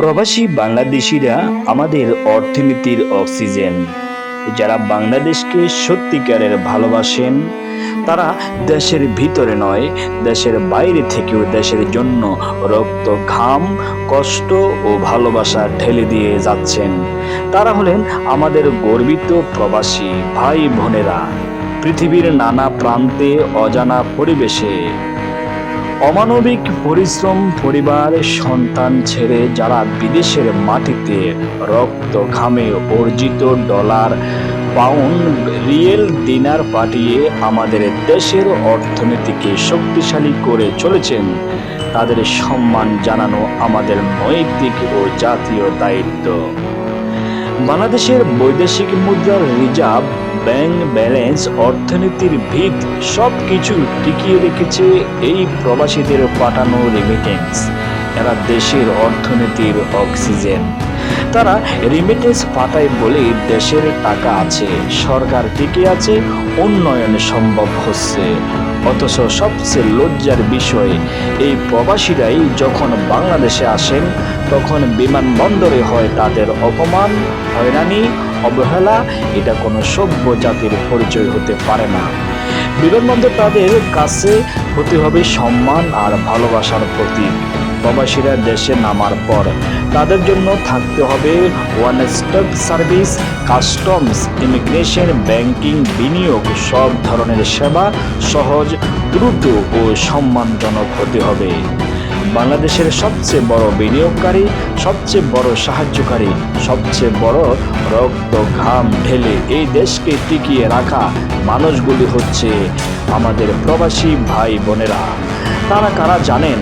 প্রবাসী বাংলাদেশিরা আমাদের অর্থনীতির অক্সিজেন। যারা বাংলাদেশকে সত্যিকারের ভালোবাসেন, তারা দেশের ভিতরে নয়, দেশের বাইরে থেকেও দেশের জন্য রক্ত, ঘাম, কষ্ট ও ভালোবাসা ঢেলে দিয়ে যাচ্ছেন। তারা হলেন আমাদের গর্বিত প্রবাসী ভাই বোনেরা পৃথিবীর নানা প্রান্তে অজানা পরিবেশে অমানবিক পরিশ্রম পরিবার সন্তান ছেড়ে যারা বিদেশের মাটিতে রক্ত ঘামে অর্জিত ডলার, পাউন্ড, রিয়েল দিনার পাঠিয়ে আমাদের দেশের অর্থনীতিকে শক্তিশালী করে চলেছেন, তাদের সম্মান জানানো আমাদের নৈতিক ও জাতীয় দায়িত্ব। বাংলাদেশের বৈদেশিক মুদ্রার রিজার্ভ, ব্যাংক ব্যালেন্স, অর্থনীতির ভিত সব কিছু টিকিয়ে রেখেছে এই প্রবাসীদের পাঠানো রেমিটেন্স এরা দেশের অর্থনীতির অক্সিজেন তারা রিমিটেন্স পাঠায় বলে দেশের টাকা আছে, সরকার টিকে আছে, উন্নয়ন সম্ভব হচ্ছে। অথচ সবচেয়ে লজ্জার বিষয়, এই প্রবাসীরাই যখন বাংলাদেশে আসেন, তখন বিমানবন্দরে হয় তাদের অপমান, হয়রানি, অবহেলা, এটা কোনো সভ্য জাতির পরিচয় হতে পারে না। বিমানবন্দর তাদের কাছে হতে হবে সম্মান আর ভালোবাসার প্রতীক। প্রবাসীরা দেশে নামার পর তাদের জন্য থাকতে হবে one stop service customs immigration banking বিনিয়োগ, সব ধরনের সেবা, সহজ, দ্রুত ও সম্মানজনক হতে হবে। বাংলাদেশের সবচেয়ে বড় বিনিয়োগকারী, সবচেয়ে বড় সাহায্যকারী, সবচেয়ে বড় রক্ত ঘাম ঢেলে এই দেশকে টিকিয়ে রাখা মানুষগুলি হচ্ছে আমাদের প্রবাসী ভাই বোনেরা। তারা কারা জানেন?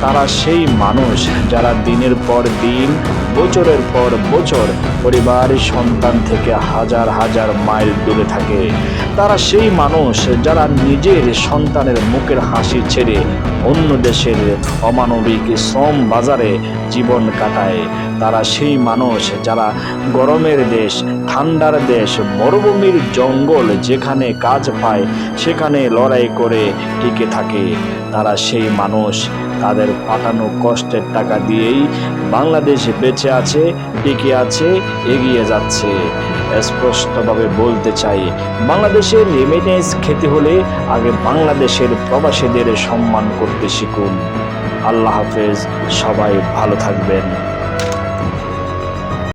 তারা সেই মানুষ যারা দিনের পর দিন, বছরের পর বছর পরিবার, সন্তান থেকে হাজার হাজার মাইল দূরে থাকে। তারা সেই মানুষ যারা নিজের সন্তানের মুখের হাসি ছেড়ে অন্য দেশের অমানবিক শ্রম বাজারে জীবন কাটায়। তারা সেই মানুষ যারা গরমের দেশ, ঠান্ডার দেশ, মরুভূমির জঙ্গল যেখানে কাজ পায়, সেখানে লড়াই করে টিকে থাকে। তারা সেই মানুষ তাদের পাঠানো কষ্টের টাকা দিয়েই বাংলাদেশ বেঁচে আছে, টিকে আছে, এগিয়ে যাচ্ছে। স্পষ্টভাবে বলতে চাই, বাংলাদেশের রেমিটেন্স খেতে হলে আগে বাংলাদেশের প্রবাসীদের সম্মান করতে শিখুন। আল্লাহ হাফেজ, সবাই ভালো থাকবেন।